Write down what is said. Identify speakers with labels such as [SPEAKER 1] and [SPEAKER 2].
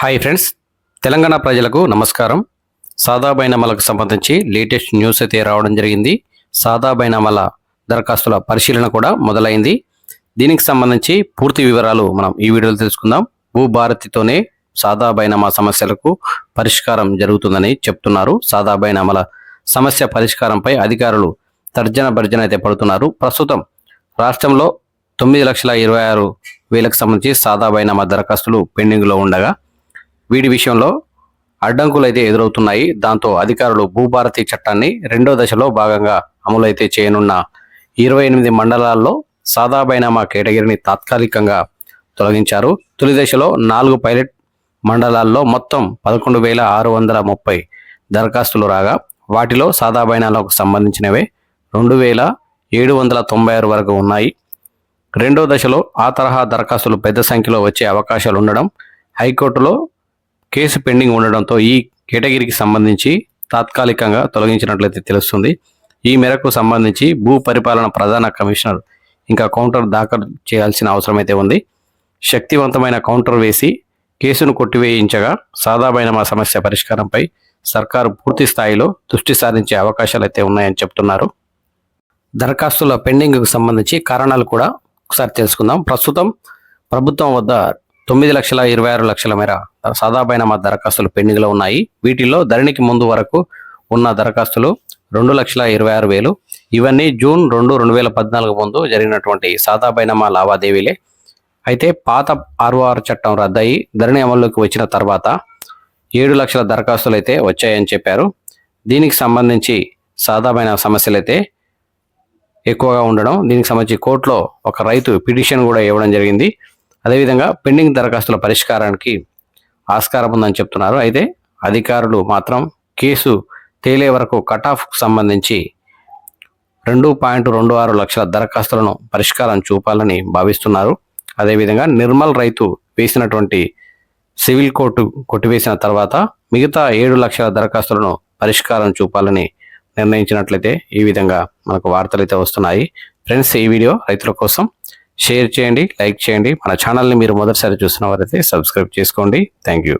[SPEAKER 1] Hi friends Telangana ప్రజలకు నమస్కారం. సాదా బైనామాలకు సంబంధించి లేటెస్ట్ న్యూస్ అయితే రావడం జరిగింది. సాదా బైనామాల దరఖాస్తుల పరిశీలన కూడా మొదలైంది. దీనికి సంబంధించి పూర్తి వివరాలు మనం ఈ వీడియోలో తెలుసుకుందాం. భూభారతితోనే సాదా బైనామా సమస్యలకు పరిష్కారం జరుగుతుందని చెప్తున్నారు. సాదా బైనామాల సమస్య పరిష్కారంపై అధికారులు తర్జన భర్జన అయితే పడుతున్నారు. ప్రస్తుతం రాష్ట్రంలో తొమ్మిది లక్షల ఇరవై ఆరు వేలకు సంబంధించి సాదా బైనామా దరఖాస్తులు పెండింగ్లో ఉండగా వీడి విషయంలో అడ్డంకులు అయితే ఎదురవుతున్నాయి. దాంతో అధికారులు భూభారతి చట్టాన్ని రెండో దశలో భాగంగా అమలైతే చేయనున్న ఇరవై ఎనిమిది మండలాల్లో సాదా బైనామా కేటగిరీని తాత్కాలికంగా తొలగించారు. తొలి దశలో నాలుగు పైలట్ మండలాల్లో మొత్తం పదకొండు వేల ఆరు వందల ముప్పై దరఖాస్తులు రాగా వాటిలో సాదా బైనాలకు సంబంధించినవే రెండు వేల ఏడు వందల తొంభై ఆరు వరకు ఉన్నాయి. రెండో దశలో ఆ తరహా దరఖాస్తులు పెద్ద సంఖ్యలో వచ్చే అవకాశాలు ఉండడం హైకోర్టులో కేసు పెండింగ్ ఉండడంతో ఈ కేటగిరీకి సంబంధించి తాత్కాలికంగా తొలగించినట్లయితే తెలుస్తుంది. ఈ మేరకు సంబంధించి భూ పరిపాలన ప్రధాన కమిషనర్ ఇంకా కౌంటర్ దాఖలు చేయాల్సిన అవసరం అయితే ఉంది. శక్తివంతమైన కౌంటర్ వేసి కేసును కొట్టివేయించగా సాదామైన మా సమస్య పరిష్కారంపై సర్కారు పూర్తి స్థాయిలో దృష్టి సారించే అవకాశాలు అయితే ఉన్నాయని చెప్తున్నారు. దరఖాస్తుల పెండింగ్కు సంబంధించి కారణాలు కూడా ఒకసారి తెలుసుకుందాం. ప్రస్తుతం ప్రభుత్వం వద్ద తొమ్మిది లక్షల ఇరవై ఆరు లక్షల మేర సాదాబైనామా దరఖాస్తులు పెండింగ్లో ఉన్నాయి. వీటిల్లో ధరణికి ముందు వరకు ఉన్న దరఖాస్తులు రెండు లక్షల ఇరవై ఆరు వేలు. ఇవన్నీ జూన్ రెండు రెండు వేల పద్నాలుగు ముందు జరిగినటువంటి సాదాబైనామా లావాదేవీలే. అయితే పాత ఆర్ఓఆర్ చట్టం రద్దయి ధరణి అమల్లోకి వచ్చిన తర్వాత ఏడు లక్షల దరఖాస్తులు అయితే వచ్చాయని చెప్పారు. దీనికి సంబంధించి సాదామైన సమస్యలు అయితే ఎక్కువగా ఉండడం దీనికి సంబంధించి కోర్టులో ఒక రైతు పిటిషన్ కూడా ఇవ్వడం జరిగింది. అదేవిధంగా పెండింగ్ దరఖాస్తుల పరిష్కారానికి ఆస్కారం ఉందని చెప్తున్నారు. అయితే అధికారులు మాత్రం కేసు తేలే వరకు కటాఫ్కు సంబంధించి రెండు పాయింట్ రెండు ఆరు లక్షల దరఖాస్తులను పరిష్కారం చూపాలని భావిస్తున్నారు. అదేవిధంగా నిర్మల్ రైతు వేసినటువంటి సివిల్ కోర్టు కొట్టివేసిన తర్వాత మిగతా ఏడు లక్షల దరఖాస్తులను పరిష్కారం చూపాలని నిర్ణయించినట్లయితే ఈ విధంగా మనకు వార్తలు అయితే వస్తున్నాయి. ఫ్రెండ్స్ ఈ వీడియో రైతుల కోసం షేర్ చేయండి లైక్ చేయండి. మన ఛానల్ని మీరు మొదటిసారి చూసిన వారైతే సబ్స్క్రైబ్ చేసుకోండి. Thank you.